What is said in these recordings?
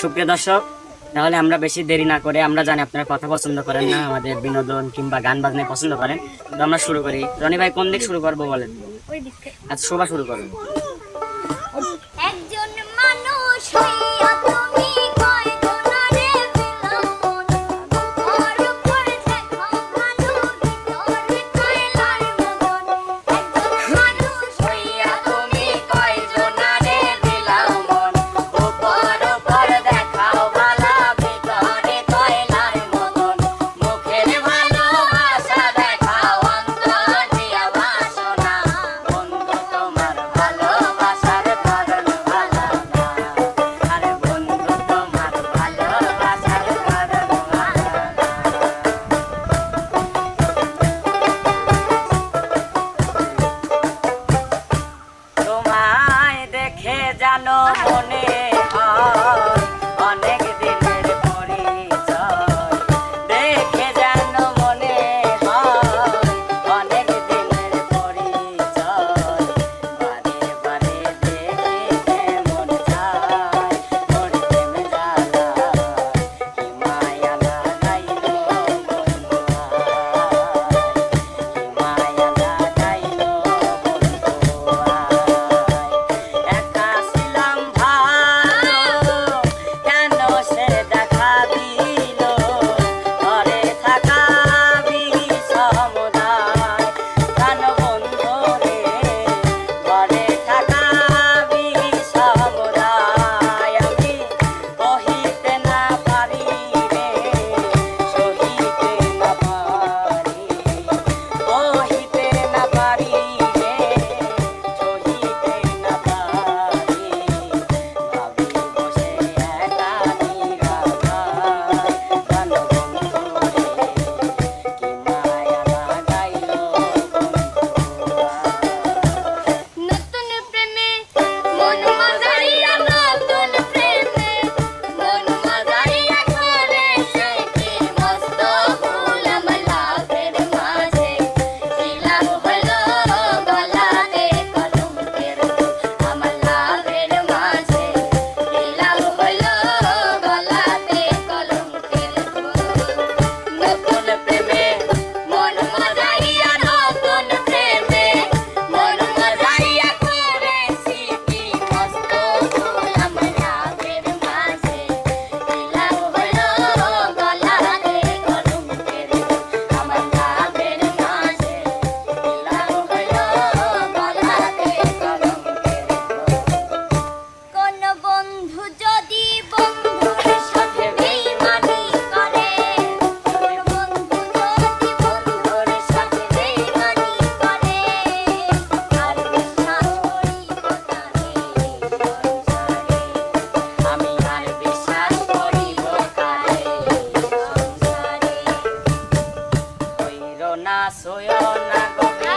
সুপ্রিয় দর্শক তাহলে আমরা বেশি দেরি না করে আমরা জানি আপনারা কথা পছন্দ করেন না আমাদের বিনোদন কিংবা গান বাজনা পছন্দ করেন তো আমরা শুরু করি। রনি ভাই কোন দিক শুরু করব বলেন? আচ্ছা শোভা শুরু করব না সোয় না গো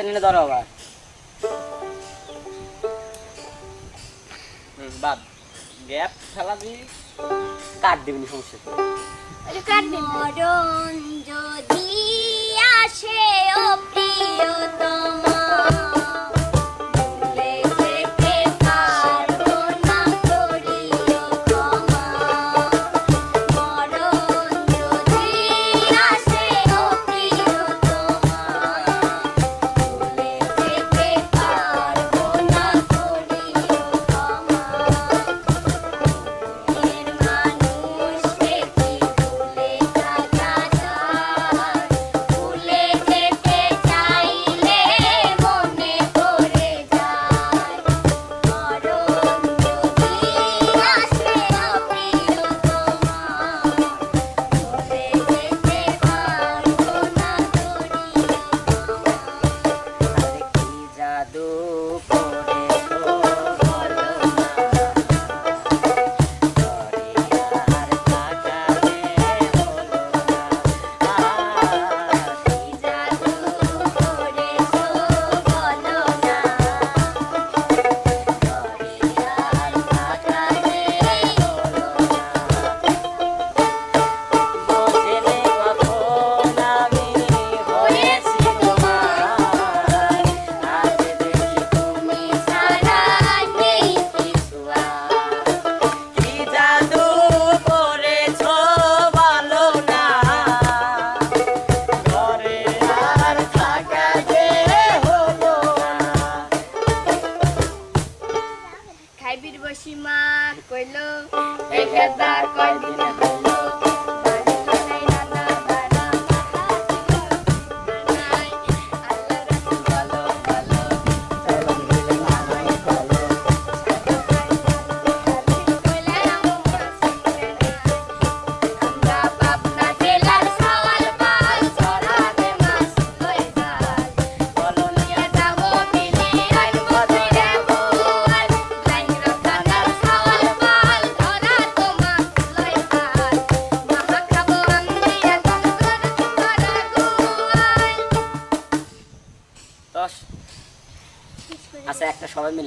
আচ্ছা নিলে ধরো আবার। বাদ। গ্যাপ ফেলা দি কাট দিবি সমস্যা মরণ যদি আসে ও প্রিয়তম।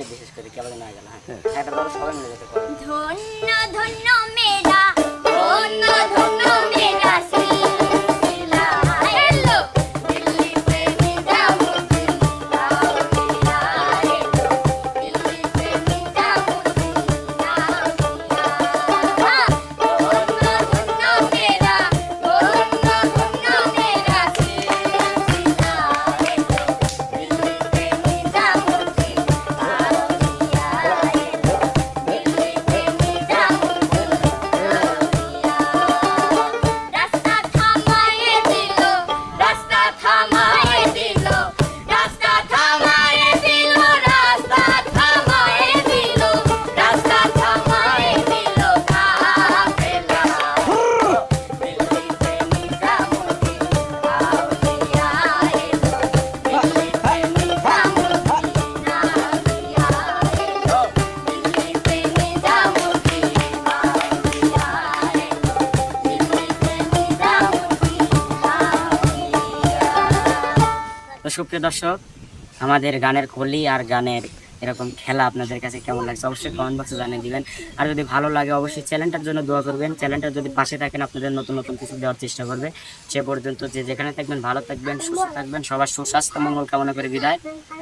বিশেষ করে কেবল না গেল হ্যাঁ। একটা সবাই মিলে যেতে সুপ্রিয় দর্শক, আমাদের গানের কলি আর গানের এরকম খেলা আপনাদের কাছে কেমন লাগছে অবশ্যই কমেন্ট বক্সে জানিয়ে দিবেন। আর যদি ভালো লাগে অবশ্যই চ্যানেলটার জন্য দোয়া করবেন। চ্যানেলটা যদি পাশে থাকেন, আপনাদের নতুন নতুন কিছু দেওয়ার চেষ্টা করবে। সে পর্যন্ত যে যেখানে থাকবেন, ভালো থাকবেন, সুস্থ থাকবেন। সবার সুস্বাস্থ্য, মঙ্গল কামনা করে বিদায়।